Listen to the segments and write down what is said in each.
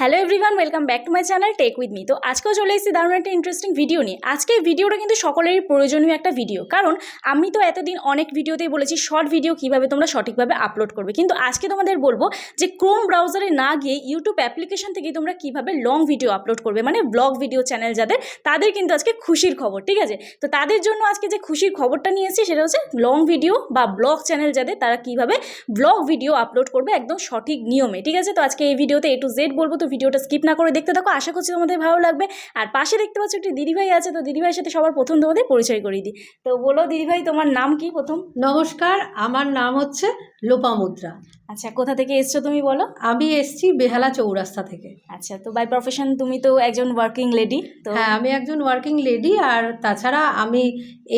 Hello everyone welcome back to my channel tech with me তো আজকেও চলে এসেছি দারুণ একটা ইন্টারেস্টিং ভিডিও নিয়ে। আজকে ভিডিওটা কিন্তু সকলেরই প্রয়োজনীয় একটা ভিডিও কারণ আমি তো এতদিন অনেক ভিডিওতেই বলেছি শর্ট ভিডিও কীভাবে তোমরা সঠিকভাবে আপলোড করবে। কিন্তু আজকে তোমাদের বলব যে ক্রোম ব্রাউজারে না গিয়ে ইউটিউব অ্যাপ্লিকেশন থেকে তোমরা কীভাবে লং ভিডিও আপলোড করবে মানে ব্লগ ভিডিও চ্যানেল যাদের, তাদের কিন্তু আজকে খুশির খবর, ঠিক আছে? তো তাদের জন্য আজকে যে খুশির খবরটা নিয়ে এসেছি সেটা হচ্ছে লং ভিডিও বা ব্লগ চ্যানেল যাদের, তারা কীভাবে ব্লগ ভিডিও আপলোড করবে একদম সঠিক নিয়মে, ঠিক আছে? তো আজকে এই ভিডিওতে এ টু জেড বলব, তো ভিডিওটা স্কিপ না করে দেখতে থাকো। আশা করছি তোমাদের ভালো লাগবে। আর পাশে দেখতে পাচ্ছ একটি দিদিভাই আছে তো দিদিভাইয়ের সাথে সবার প্রথম তোমাদের পরিচয় করিয়ে দিই। তো বলো দিদিভাই তোমার নাম কি প্রথম? নমস্কার আমার নাম হচ্ছে লোপামুদ্রা আচ্ছা কোথা থেকে এসছো তুমি বলো? আমি এসছি বেহালা চৌরাস্তা থেকে। আচ্ছা তো বাই প্রফেশন তুমি তো একজন ওয়ার্কিং লেডি তো হ্যাঁ আমি একজন ওয়ার্কিং লেডি আর তাছাড়া আমি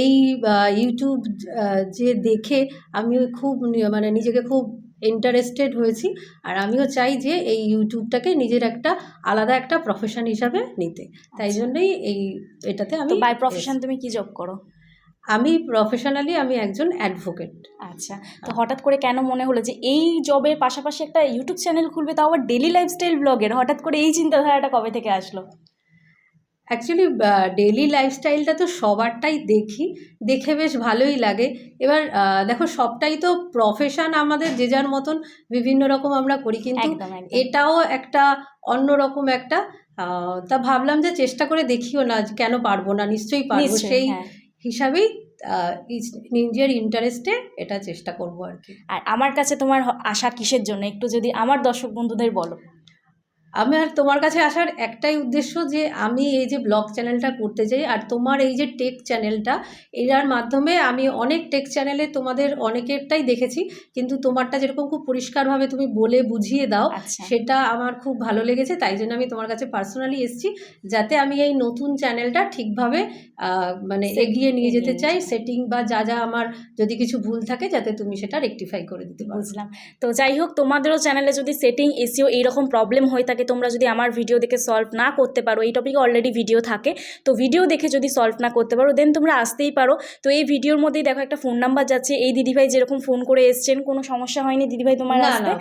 এই ইউটিউব যে দেখে আমি খুব মানে নিজেকে খুব ইন্টারেস্টেড হয়েছি। আর আমিও চাই যে এই ইউটিউবটাকে নিজের একটা আলাদা একটা প্রফেশন হিসাবে নিতে। তাই আচ্ছা। জন্যই এই এটাতে আমি বাই প্রফেশন তুমি কি জব করো? আমি প্রফেশনালি আমি একজন অ্যাডভোকেট আচ্ছা। তো হঠাৎ করে কেন মনে হলো যে এই জবের পাশাপাশি একটা ইউটিউব চ্যানেল খুলবে তাও আবার ডেলি লাইফস্টাইল ব্লগের হঠাৎ করে এই চিন্তাধারাটা কবে থেকে আসলো? অ্যাকচুয়ালি ডেলি লাইফস্টাইলটা তো সবারটাই দেখি। দেখে বেশ ভালোই লাগে। এবার দেখো সবটাই তো প্রফেশন আমাদের যে যার মতন বিভিন্ন রকম আমরা করি কিন্তু এটাও একটা অন্যরকম একটা আহ, তা ভাবলাম যে চেষ্টা করে দেখিও না কেন পারব না নিশ্চয়ই পারব। সেই হ্যাঁ। হিসাবেই নিজের ইন্টারেস্টে এটা চেষ্টা করব আর কি। আর আমার কাছে তোমার আশা কিসের জন্য? একটু যদি আমার দর্শক বন্ধুদের বলো। আমি আর তোমার কাছে আসার একটাই উদ্দেশ্য যে আমি এই যে ব্লগ চ্যানেলটা করতে চাই আর তোমার এই যে টেক চ্যানেলটা এটার মাধ্যমে আমি অনেক টেক চ্যানেলে তোমাদের অনেকেরটাই দেখেছি কিন্তু তোমারটা যেরকম খুব পরিষ্কারভাবে তুমি বলে বুঝিয়ে দাও আচ্ছা। সেটা আমার খুব ভালো লেগেছে তাই জন্য আমি তোমার কাছে পার্সোনালি এসেছি যাতে আমি এই নতুন চ্যানেলটা ঠিকভাবে মানে এগিয়ে নিয়ে যেতে চাই সেটিং বা যা যা আমার যদি কিছু ভুল থাকে যাতে তুমি সেটা রেকটিফাই করে দিতে পারো। বুঝলাম। তো যাই হোক তোমাদেরও চ্যানেলে যদি সেটিং এসিও এইরকম প্রবলেম হয়ে থাকে তোমরা যদি আমার ভিডিও দেখে সলভ না করতে পারো এই টপিকে অলরেডি ভিডিও থাকে তো ভিডিও দেখে যদি সলভ না করতে পারো দেন তোমরা আসতেই পারো। তো এই ভিডিওর মধ্যেই দেখো একটা ফোন নাম্বার যাচ্ছে এই দিদিভাই যেরকম ফোন করে এসছেন কোনো সমস্যা হয়নি দিদিভাই তোমার আসতে?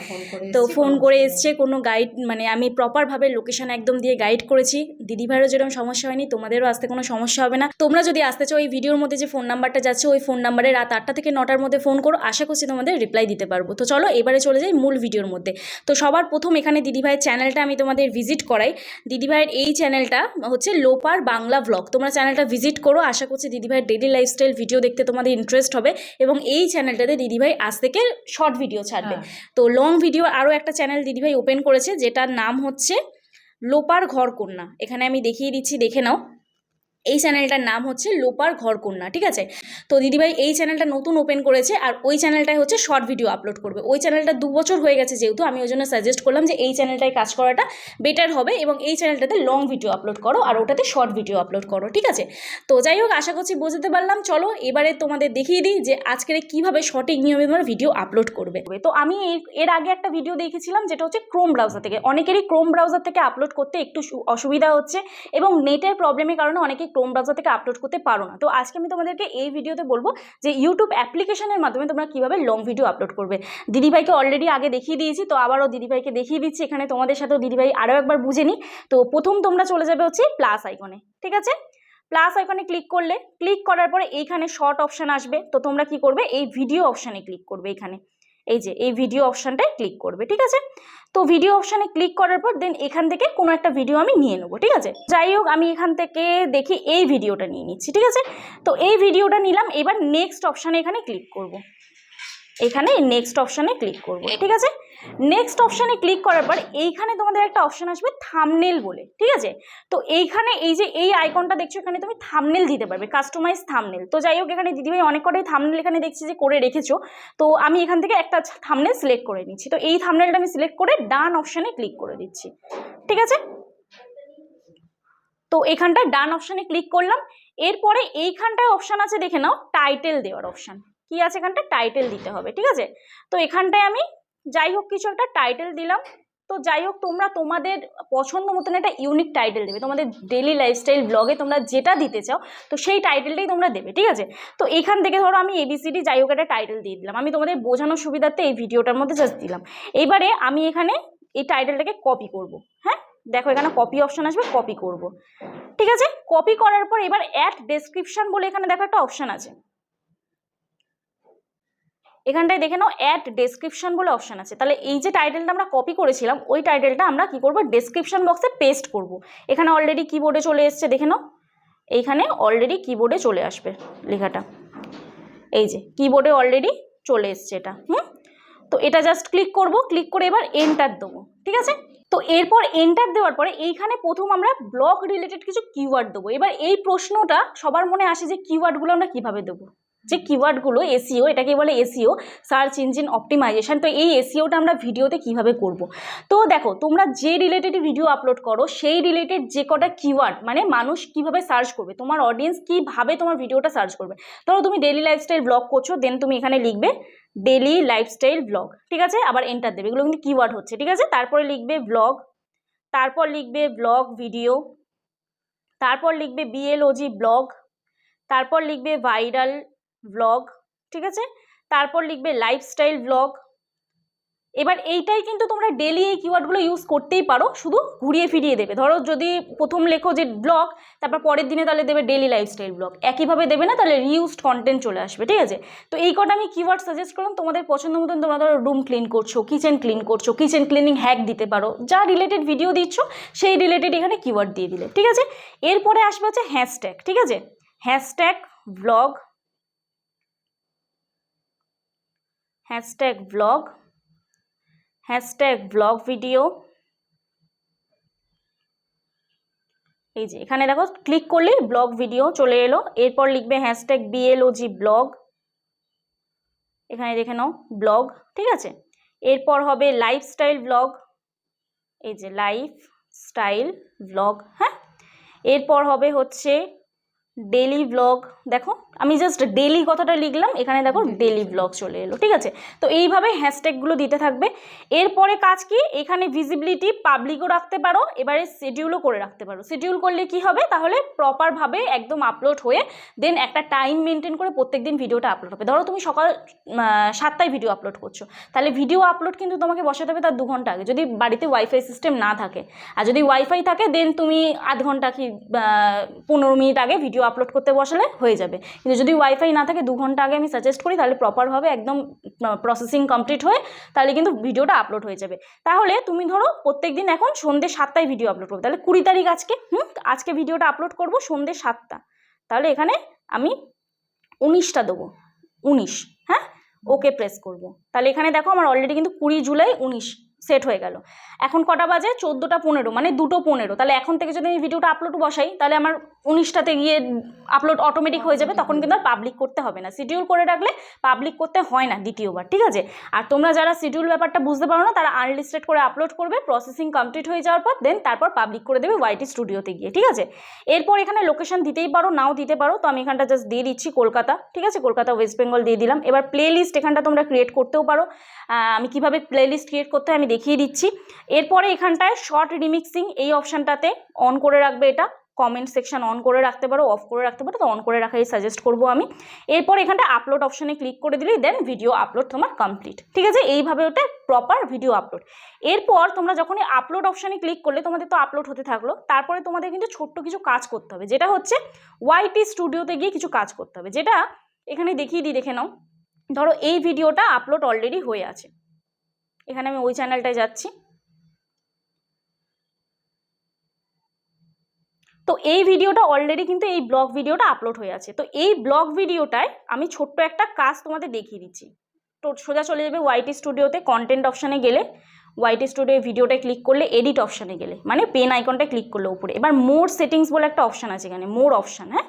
তো ফোন করে এসছে কোনো গাইড মানে আমি প্রপারভাবে লোকেশন একদম দিয়ে গাইড করেছি। দিদিভাইয়েরও যেরকম সমস্যা হয়নি তোমাদেরও আসতে কোনো সমস্যা হবে না। তোমরা যদি আসতে চাও এই ভিডিওর মধ্যে যে ফোন নাম্বারটা যাচ্ছে ওই ফোন নাম্বারে রাত আটটা থেকে নটার মধ্যে ফোন করো আশা করছি তোমাদের রিপ্লাই দিতে পারব। তো চলো এবারে চলে যাই মূল ভিডিওর মধ্যে। তো সবার প্রথম এখানে দিদিভাইয়ের চ্যানেলটা আমি তোমাদের ভিজিট করাই। দিদিভাইয়ের এই চ্যানেলটা হচ্ছে লোপার বাংলা ব্লগ তোমরা চ্যানেলটা ভিজিট করো আশা করছি দিদিভাইয়ের ডেলি লাইফস্টাইল ভিডিও দেখতে তোমাদের ইন্টারেস্ট হবে। এবং এই চ্যানেলটাতে দিদিভাই আজ থেকে শর্ট ভিডিও ছাড়বে। হ্যাঁ। তো লং ভিডিও আরও একটা চ্যানেল দিদিভাই ওপেন করেছে যেটার নাম হচ্ছে লোপার ঘর কন্যা। এখানে আমি দেখিয়ে দিচ্ছি দেখে নাও। এই চ্যানেলটার নাম হচ্ছে লোপার ঘর কন্যা ঠিক আছে? তো দিদিভাই এই চ্যানেলটা নতুন ওপেন করেছে আর ওই চ্যানেলটায় হচ্ছে শর্ট ভিডিও আপলোড করবে। ওই চ্যানেলটা দু বছর হয়ে গেছে যেহেতু, আমি ওই জন্য সাজেস্ট করলাম যে এই চ্যানেলটায় কাজ করাটা বেটার হবে এবং এই চ্যানেলটাতে লং ভিডিও আপলোড করো আর ওটাতে শর্ট ভিডিও আপলোড করো, ঠিক আছে? তো যাই হোক, আশা করছি বুঝতে পারলাম। চলো, এবারে তোমাদের দেখিয়ে দিই যে আজকের কীভাবে সঠিক নিয়মে তোমরা ভিডিও আপলোড করবে। তো আমি এর- আগে একটা ভিডিও দেখেছিলাম যেটা হচ্ছে ক্রোম ব্রাউজার থেকে। অনেকেরই ক্রোম ব্রাউজার থেকে আপলোড করতে একটু অসুবিধা হচ্ছে এবং নেটের প্রবলেমের কারণে অনেকে ক্রোম ব্রাউজার থেকে আপলোড করতে পারো না। তো আজকে আমি তোমাদেরকে এই ভিডিওতে বলব যে ইউটিউব অ্যাপ্লিকেশনের মাধ্যমে তোমরা কীভাবে লং ভিডিও আপলোড করবে। দিদিভাইকে অলরেডি আগে দেখিয়ে দিয়েছি, তো আবারও দিদিভাইকে দেখিয়ে দিচ্ছি। এখানে তোমাদের সাথেও দিদিভাই আরও একবার বুঝে নিই তো প্রথম তোমরা চলে যাবে হচ্ছে প্লাস আইকনে ঠিক আছে? প্লাস আইকনে ক্লিক করলে ক্লিক করার পরে এইখানে শর্ট অপশান আসবে। তো তোমরা কি করবে? এই ভিডিও অপশানে ক্লিক করবে এখানে। এই যে, এই ভিডিও অপশানটায় ক্লিক করবে, ঠিক আছে? তো ভিডিও অপশানে ক্লিক করার পর দেন এখান থেকে কোনো একটা ভিডিও আমি নিয়ে নেব ঠিক আছে? যাই হোক আমি এখান থেকে দেখি এই ভিডিওটা নিয়ে নিচ্ছি ঠিক আছে? তো এই ভিডিওটা নিলাম এবার নেক্সট অপশানে এখানে ক্লিক করব। এখানে নেক্সট অপশানে ক্লিক করব ঠিক আছে? নেক্সট অপশানে ক্লিক করার পর এইখানে তোমাদের একটা অপশান আসবে থামনেল বলে, ঠিক আছে? তো এইখানে এই যে এই আইকনটা দেখছ, এখানে তুমি থামনেল দিতে পারবে কাস্টমাইজ থামনেল তো যাই হোক, এখানে দিদিভাই অনেক কটাই থামনেল এখানে দেখছি যে করে রেখেছো। তো আমি এখান থেকে একটা থামনেল সিলেক্ট করে নিচ্ছি। তো এই থামনেলটা আমি সিলেক্ট করে ডান অপশানে ক্লিক করে দিচ্ছি, ঠিক আছে? তো এখানটায় ডান অপশানে ক্লিক করলাম। এরপরে এইখানটায় অপশান আছে, দেখে নাও টাইটেল দেওয়ার অপশান কি আছে এখানটা? টাইটেল দিতে হবে, ঠিক আছে? তো এখানটায় আমি যাই হোক কিছু একটা টাইটেল দিলাম। তো যাই হোক তোমরা তোমাদের পছন্দ মতন একটা ইউনিক টাইটেল দেবে। তোমাদের ডেলি লাইফস্টাইল ব্লগে তোমরা যেটা দিতে চাও, তো সেই টাইটেলটাই তোমরা দেবে, ঠিক আছে? তো এখান থেকে ধরো আমি এবিসিডি যাই হোক একটা টাইটেল দিয়ে দিলাম। আমি তোমাদের বোঝানোর সুবিধার্থে এই ভিডিওটার মধ্যে জাস্ট দিলাম। এবারে আমি এখানে এই টাইটেলটাকে কপি করব হ্যাঁ? দেখো, এখানে কপি অপশান আসবে কপি করব। ঠিক আছে? কপি করার পর এবার অ্যাড ডেসক্রিপশন বলে এখানে দেখো একটা অপশান আছে। এখানটায় দেখে নাও অ্যাড ডেসক্রিপশন বলে অপশান আছে। তাহলে এই যে টাইটেলটা আমরা কপি করেছিলাম, ওই টাইটেলটা আমরা কি করব? ডেসক্রিপশন বক্সে পেস্ট করব। এখানে অলরেডি কিবোর্ডে চলে এসছে, দেখে নাও। এইখানে অলরেডি কিবোর্ডে চলে আসবে লেখাটা। এই যে কিবোর্ডে অলরেডি চলে এসছে এটা, হুম? তো এটা জাস্ট ক্লিক করব ক্লিক করে এবার এন্টার দেবো, ঠিক আছে? তো এরপর এন্টার দেওয়ার পরে এইখানে প্রথম আমরা ব্লগ রিলেটেড কিছু কিওয়ার্ড দেবো। এবার এই প্রশ্নটা সবার মনে আসে যে কিওয়ার্ডগুলো আমরা কীভাবে দেবো? যে কিওয়ার্ডগুলো এসিও এটাকে বলে এসিও সার্চ ইঞ্জিন অপটিমাইজেশন তো এই এসিওটা আমরা ভিডিওতে কীভাবে করব? তো দেখো, তোমরা যে রিলেটেড ভিডিও আপলোড করো, সেই রিলেটেড যে কটা কিওয়ার্ড মানে মানুষ কীভাবে সার্চ করবে, তোমার অডিয়েন্স কীভাবে তোমার ভিডিওটা সার্চ করবে। ধরো তুমি ডেলি লাইফস্টাইল ব্লগ করছ দেন তুমি এখানে লিখবে ডেলি লাইফস্টাইল ব্লগ ঠিক আছে? আবার এন্টার দেবে, এগুলো কিন্তু কিওয়ার্ড হচ্ছে, ঠিক আছে? তারপরে লিখবে ব্লগ তারপর লিখবে ব্লগ ভিডিও তারপর লিখবে বিএলওজি ব্লগ তারপর লিখবে ভাইরাল ব্লগ ঠিক আছে? তারপর লিখবে লাইফস্টাইল ব্লগ এবার এইটাই কিন্তু তোমরা ডেলি এই কিওয়ার্ডগুলো ইউজ করতেই পারো, শুধু ঘুরিয়ে ফিরিয়ে দেবে। ধরো যদি প্রথম লেখো যে ব্লগ তারপর পরের দিনে তাহলে দেবে ডেলি লাইফস্টাইল ব্লগ একইভাবে দেবে না, তাহলে রিউজড কন্টেন্ট চলে আসবে, ঠিক আছে? তো এই কটা আমি কিওয়ার্ড সাজেস্ট করলাম, তোমাদের পছন্দ মতন তোমরা ধরো রুম ক্লিন করছ কিচেন ক্লিন করছ কিচেন ক্লিনিং হ্যাক দিতে পারো। যা রিলেটেড ভিডিও দিচ্ছ, সেই রিলেটেড এখানে কিওয়ার্ড দিয়ে দিলে, ঠিক আছে? এরপরে আসবে হচ্ছে হ্যাশট্যাগ ঠিক আছে? Hashtag vlog hashtag vlog hashtag vlog video এই যে, এখানে দেখো ক্লিক করলে ব্লগ ভিডিও চলে এলো। এরপর লিখবে হ্যাশট্যাগ বিএলওজি ব্লগ এখানে দেখে নাও ব্লগ ঠিক আছে? এরপর হবে লাইফস্টাইল ব্লগ এই যে লাইফ স্টাইল ব্লগ হ্যাঁ? এরপর হবে হচ্ছে ডেলি ব্লগ দেখো আমি জাস্ট ডেলি কথাটা লিখলাম এখানে দেখো ডেলি ব্লগ চলে এলো ঠিক আছে? তো এইভাবে হ্যাশট্যাগুলো দিতে থাকবে। এরপরে কাজ কি? এখানে ভিজিবিলিটি পাবলিকও রাখতে পারো এবারে শিডিউলও করে রাখতে পারো। শিডিউল করলে কি হবে? তাহলে প্রপারভাবে একদম আপলোড হয়ে দেন একটা টাইম মেনটেন করে প্রত্যেক দিন ভিডিওটা আপলোড হবে। ধরো তুমি সকাল সাতটায় ভিডিও আপলোড করছ। তাহলে ভিডিও আপলোড কিন্তু তোমাকে বসাতে হবে তার দু ঘণ্টা আগে। যদি বাড়িতে ওয়াইফাই সিস্টেম না থাকে আর যদি ওয়াইফাই থাকে দেন তুমি আধ ঘণ্টা কি পনেরো মিনিট আগে ভিডিও আপলোড করতে বসালে হয়ে যাবে। কিন্তু যদি ওয়াইফাই না থাকে, দু ঘণ্টা আগে আমি সাজেস্ট করি, তাহলে প্রপারভাবে একদম প্রসেসিং কমপ্লিট হয়ে তাহলে কিন্তু ভিডিওটা আপলোড হয়ে যাবে। তাহলে তুমি ধরো প্রত্যেক দিন এখন সন্ধ্যে সাতটায় ভিডিও আপলোড করবে। তাহলে কুড়ি তারিখ আজকে, হুম? আজকে ভিডিওটা আপলোড করব সন্ধ্যে সাতটা। তাহলে এখানে আমি উনিশটা দেবো। উনিশ হ্যাঁ? ওকে প্রেস করব। তাহলে এখানে দেখো আমার অলরেডি কিন্তু কুড়ি জুলাই উনিশ। সেট হয়ে গেল। এখন কটা বাজে? চোদ্দোটা পনেরো মানে দুটো পনেরো। তাহলে এখন থেকে যদি আমি ভিডিওটা আপলোড বসাই, তাহলে আমার উনিশটাতে গিয়ে আপলোড অটোমেটিক হয়ে যাবে, তখন কিন্তু আর পাবলিক করতে হবে না। শিডিউল করে রাখলে পাবলিক করতে হয় না দ্বিতীয়বার, ঠিক আছে? আর তোমরা যারা শিডিউল ব্যাপারটা বুঝতে পারো না, তারা আনলিস্টেড করে আপলোড করবে প্রসেসিং কমপ্লিট হয়ে যাওয়ার পর দেন তারপর পাবলিক করে দেবে ওয়াইটি স্টুডিওতে গিয়ে, ঠিক আছে? এরপর এখানে লোকেশন দিতেই পারো, নাও দিতে পারো। তো আমি এখানটা জাস্ট দিয়ে দিচ্ছি কলকাতা, ঠিক আছে? কলকাতা ওয়েস্ট বেঙ্গল দিয়ে দিলাম। এবার প্লে লিস্ট এখানটা তোমরা ক্রিয়েট করতেও পারো। আমি কীভাবে প্লে লিস্ট ক্রিয়েট করতে হয় আমি দেখিয়ে দিচ্ছি। এরপরে এখানটায় শর্ট রিমিক্সিং এই অপশানটাতে অন করে রাখবে এটা। কমেন্ট সেকশন অন করে রাখতে পারো অফ করে রাখতে পারো, তো অন করে রাখাই সাজেস্ট করব আমি। এরপর এখানটা আপলোড অপশানে ক্লিক করে দিলেই দেন ভিডিও আপলোড তোমার কমপ্লিট ঠিক আছে? এইভাবে ওটা প্রপার ভিডিও আপলোড এরপর তোমরা যখনই আপলোড অপশানে ক্লিক করলে তোমাদের তো আপলোড হতে থাকল, তারপরে তোমাদের কিন্তু ছোট্ট কিছু কাজ করতে হবে। যেটা হচ্ছে ওয়াইটি স্টুডিওতে গিয়ে কিছু কাজ করতে হবে। যেটা এখানে দেখিয়ে দিই দেখে নাও। ধরো এই ভিডিওটা আপলোড অলরেডি হয়ে আছে। এখানে আমি ওই চ্যানেলটায় যাচ্ছি। তো এই ভিডিওটা অলরেডি কিন্তু এই ব্লগ ভিডিওটা আপলোড হয়ে আছে। তো এই ব্লগ ভিডিওটায় আমি ছোট্ট একটা কাজ তোমাদের দেখিয়ে দিচ্ছি। তো সোজা চলে যাবে ওয়াইটি স্টুডিওতে কন্টেন্ট অপশানে গেলে। ওয়াইটি স্টুডিও ভিডিওটায় ক্লিক করলে এডিট অপশানে গেলে। মানে পেন আইকনটায় ক্লিক করলে উপরে। এবার মোর সেটিংস বলে একটা অপশান আছে এখানে মোর অপশান হ্যাঁ?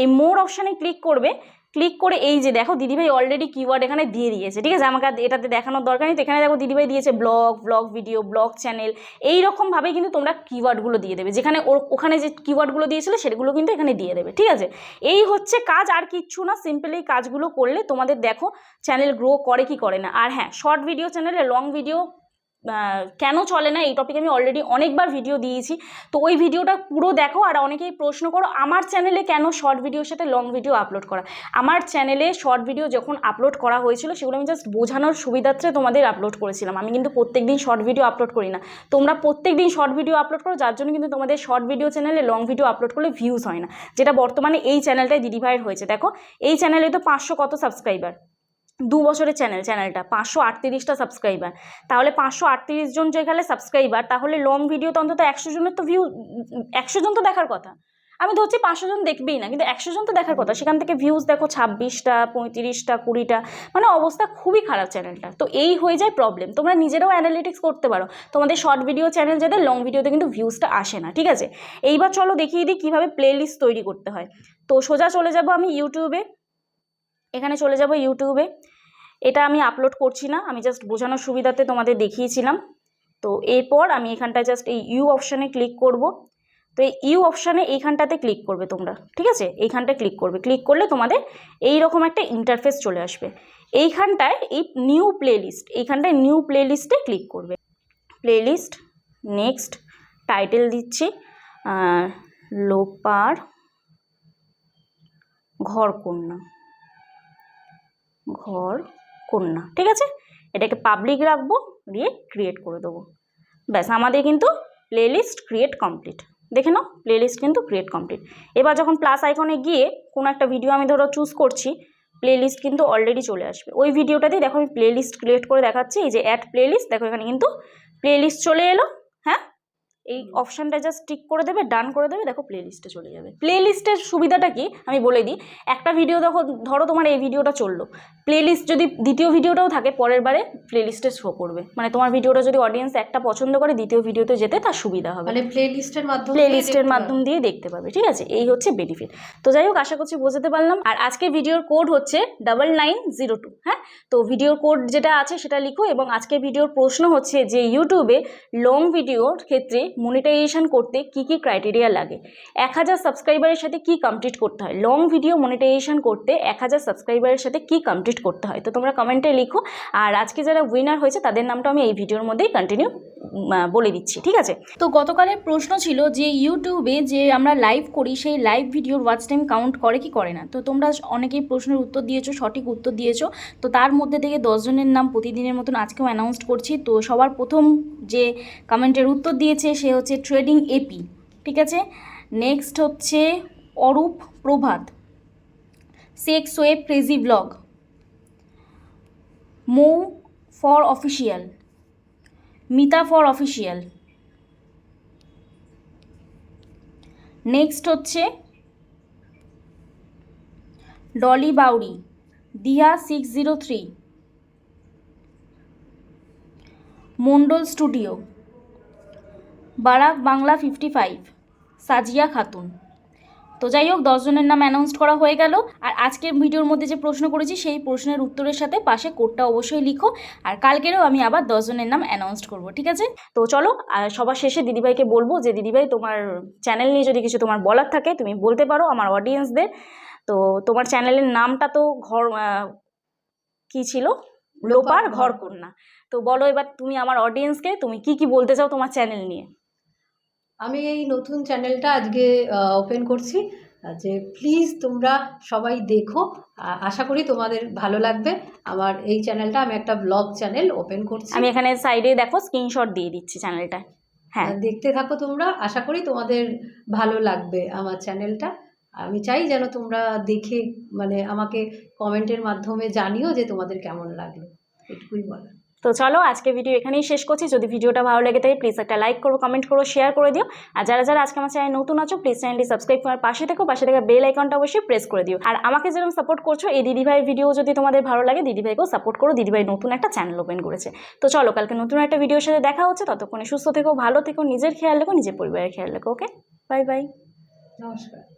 এই মোর অপশানে ক্লিক করবে ক্লিক করে এই যে দেখো দিদিভাই অলরেডি কিওয়ার্ড এখানে দিয়ে দিয়েছে, ঠিক আছে? আমাকে এটাতে দেখানোর দরকার নেই। তো এখানে দেখো দিদিভাই দিয়েছে vlog vlog video vlog channel এই রকমভাবে কিন্তু তোমরা কিওয়ার্ডগুলো দিয়ে দেবে। যেখানে ওখানে যে কিওয়ার্ডগুলো দিয়েছিলে সেগুলো কিন্তু এখানে দিয়ে দেবে, ঠিক আছে? এই হচ্ছে কাজ, আর কিচ্ছু না সিম্পল এই কাজগুলো করলে তোমাদের দেখো চ্যানেল গ্রো করে কি করে না। আর হ্যাঁ শর্ট ভিডিও চ্যানেলে লং ভিডিও কেন চলে না? এই টপিকে আমি অলরেডি অনেকবার ভিডিও দিয়েছি। তো ওই ভিডিওটা পুরো দেখো আর অনেকেই প্রশ্ন করো, আমার চ্যানেলে কেন শর্ট ভিডিওর সাথে লং ভিডিও আপলোড করা? আমার চ্যানেলে শর্ট ভিডিও যখন আপলোড করা হয়েছিল, সেগুলো আমি জাস্ট বোঝানোর সুবিধার্থে তোমাদের আপলোড করেছিলাম। আমি কিন্তু প্রত্যেক দিন শর্ট ভিডিও আপলোড করি না। তোমরা প্রত্যেক দিন শর্ট ভিডিও আপলোড করো, যার জন্য কিন্তু তোমাদের শর্ট ভিডিও চ্যানেলে লং ভিডিও আপলোড করলে ভিউজ হয় না। যেটা বর্তমানে এই চ্যানেলটায় দিদিভাইয়ের হয়েছে। দেখো, এই চ্যানেলে তো পাঁচশো কত সাবস্ক্রাইবার দু বছরের চ্যানেল চ্যানেলটা পাঁচশো আটত্রিশটা সাবস্ক্রাইবার তাহলে পাঁচশো আটত্রিশ জন যেখানে সাবস্ক্রাইবার তাহলে লং ভিডিও তো অন্তত একশো জনের তো ভিউ একশো জন তো দেখার কথা। আমি ধরছি পাঁচশো জন দেখবেই না, কিন্তু একশো জন তো দেখার কথা। সেখান থেকে ভিউজ দেখো ছাব্বিশটা, পঁয়ত্রিশটা, কুড়িটা মানে অবস্থা খুবই খারাপ চ্যানেলটা তো এই হয়ে যায় প্রবলেম তোমরা নিজেরাও অ্যানালিটিক্স করতে পারো। তোমাদের শর্ট ভিডিও চ্যানেল যাদের লং ভিডিওতে কিন্তু ভিউজটা আসে না, ঠিক আছে? এইবার চলো দেখিয়ে দিই কীভাবে প্লেলিস্ট তৈরি করতে হয়। তো সোজা চলে যাব আমি ইউটিউবে এখানে চলে যাব ইউটিউবে এটা আমি আপলোড করছি না, আমি জাস্ট বোঝানোর সুবিধাতে তোমাদের দেখিয়েছিলাম। তো এরপর আমি এখানটায় জাস্ট এই ইউ অপশানে ক্লিক করব। তো এই ইউ অপশানে এইখানটাতে ক্লিক করবে তোমরা, ঠিক আছে? এইখানটায় ক্লিক করবে। ক্লিক করলে তোমাদের এই রকম একটা ইন্টারফেস চলে আসবে। এইখানটায় এই নিউ প্লেলিস্ট এইখানটায় নিউ প্লেলিস্টে ক্লিক করবে। প্লেলিস্ট নেক্সট টাইটেল দিচ্ছি লোপার ঘর কন্যা ঘর কন্যা, ঠিক আছে? এটাকে পাবলিক রাখব, দিয়ে ক্রিয়েট করে দেবো। ব্যাস, আমাদের কিন্তু প্লেলিস্ট ক্রিয়েট কমপ্লিট দেখে নাও প্লেলিস্ট কিন্তু ক্রিয়েট কমপ্লিট এবার যখন প্লাস আইকনে গিয়ে কোনো একটা ভিডিও আমি ধরো চুজ করছি প্লেলিস্ট কিন্তু অলরেডি চলে আসবে। ওই ভিডিওটাতেই দেখো আমি প্লেলিস্ট ক্রিয়েট করে দেখাচ্ছি, এই যে অ্যাড প্লেলিস্ট দেখো এখানে কিন্তু প্লেলিস্ট চলে এলো। এই অপশানটা জাস্ট টিক করে দেবে ডান করে দেবে দেখো প্লেলিস্টে চলে যাবে। প্লেলিস্টের সুবিধাটা কি? আমি বলে দিই একটা ভিডিও দেখো ধরো তোমার এই ভিডিওটা চলল। প্লেলিস্ট যদি দ্বিতীয় ভিডিওটাও থাকে পরের বারে প্লেলিস্টে শো করবে। মানে তোমার ভিডিওটা যদি অডিয়েন্স একটা পছন্দ করে দ্বিতীয় ভিডিওতে যেতে তার সুবিধা হবে। মানে প্লে লিস্টের মাধ্যমে প্লে লিস্টের মাধ্যম দিয়ে দেখতে পাবে ঠিক আছে? এই হচ্ছে বেনিফিট তো যাই হোক আশা করছি বোঝাতে পারলাম। আর আজকে ভিডিওর কোড হচ্ছে ডাবল নাইন জিরো টু হ্যাঁ? তো ভিডিওর কোড যেটা আছে সেটা লিখো এবং আজকে ভিডিওর প্রশ্ন হচ্ছে যে ইউটিউবে লং ভিডিওর ক্ষেত্রে মনিটাইজেশন করতে কি কি ক্রাইটেরিয়া লাগে? এক হাজার সাবস্ক্রাইবারের সাথে কি কমপ্লিট করতে হয়? লং ভিডিও মনিটাইজেশন করতে এক হাজার সাবস্ক্রাইবারের সাথে কি কমপ্লিট করতে হয়? তো তোমরা কমেন্টে লিখো। আর আজকে যারা উইনার হয়েছে, তাদের নামটা আমি এই ভিডিওর মধ্যেই কন্টিনিউ বলে দিচ্ছি, ঠিক আছে? তো গতকালের প্রশ্ন ছিল যে ইউটিউবে যে আমরা লাইভ করি, সেই লাইভ ভিডিওর ওয়াচ টাইম কাউন্ট করে কি করে না? তো তোমরা অনেকেই প্রশ্নের উত্তর দিয়েছ, সঠিক উত্তর দিয়েছ। তো তার মধ্যে থেকে দশজনের নাম প্রতিদিনের মতন আজকেও অ্যানাউন্স করছি। তো সবার প্রথম যে কমেন্টের উত্তর দিয়েছে, সে হচ্ছে ট্রেডিং এপি ঠিক আছে? নেক্সট হচ্ছে Arup Prabhat sex web crazy vlog Mou for official Mita for official. Next হচ্ছে Dolly Bauri, Diya six zero three. Mondal studio, Barak Bangla fifty five, Sajia Khatun. তো যাই হোক, দশজনের নাম অ্যানাউন্স করা হয়ে গেল। আর আজকের ভিডিওর মধ্যে যে প্রশ্ন করেছি, সেই প্রশ্নের উত্তরের সাথে পাশে কোডটা অবশ্যই লিখো। আর কালকেরও আমি আবার দশজনের নাম অ্যানাউন্স করব, ঠিক আছে? তো চলো, আর সবার শেষে দিদিভাইকে বলব যে, দিদিভাই, তোমার চ্যানেল নিয়ে যদি কিছু তোমার বলার থাকে, তুমি বলতে পারো আমার অডিয়েন্সদের তো তোমার চ্যানেলের নামটা তো ঘর কি ছিল? লোপার ঘর কন্যা তো বলো এবার তুমি আমার অডিয়েন্সকে তুমি কি কি বলতে চাও তোমার চ্যানেল নিয়ে? আমি এই নতুন চ্যানেলটা আজকে ওপেন করছি যে প্লিজ তোমরা সবাই দেখো। আশা করি তোমাদের ভালো লাগবে। আমার এই চ্যানেলটা আমি একটা ব্লগ চ্যানেল ওপেন করছি। আমি এখানে সাইডে দেখো স্ক্রিনশট দিয়ে দিচ্ছি চ্যানেলটা হ্যাঁ। দেখতে থাকো তোমরা। আশা করি তোমাদের ভালো লাগবে আমার চ্যানেলটা। আমি চাই যেন তোমরা দেখে মানে আমাকে কমেন্টের মাধ্যমে জানিও যে তোমাদের কেমন লাগল। এটুকুই বলা তো চলো আজকে ভিডিও এখানেই শেষ করছি। যদি ভিডিওটা ভালো লেগে থাকে প্লিজ একটা লাইক করো কমেন্ট করো শেয়ার করে দিও। আর যারা যারা আজকে আমার চ্যানেল নতুন আছো প্লিজ চ্যানেলটি সাবস্ক্রাইব করার পাশে থেকো, পাশে থেকে বেল আইকনটা অবশ্যই প্রেস করে দিও। আর আমাকে যেরকম সাপোর্ট করছ, এই দিদিভাইয়ের ভিডিও যদি তোমাদের ভালো লাগে, দিদিভাইকেও সাপোর্ট করো, দিদিভাই নতুন একটা চ্যানেল ওপেন করেছে। তো চলো, কালকে নতুন একটা ভিডিওর সাথে দেখা হচ্ছে। ততক্ষণে সুস্থ থেকো, ভালো থেকো, নিজের খেয়াল রেখো, নিজের পরিবারের খেয়াল রেখো ওকে বাই বাই নমস্কার।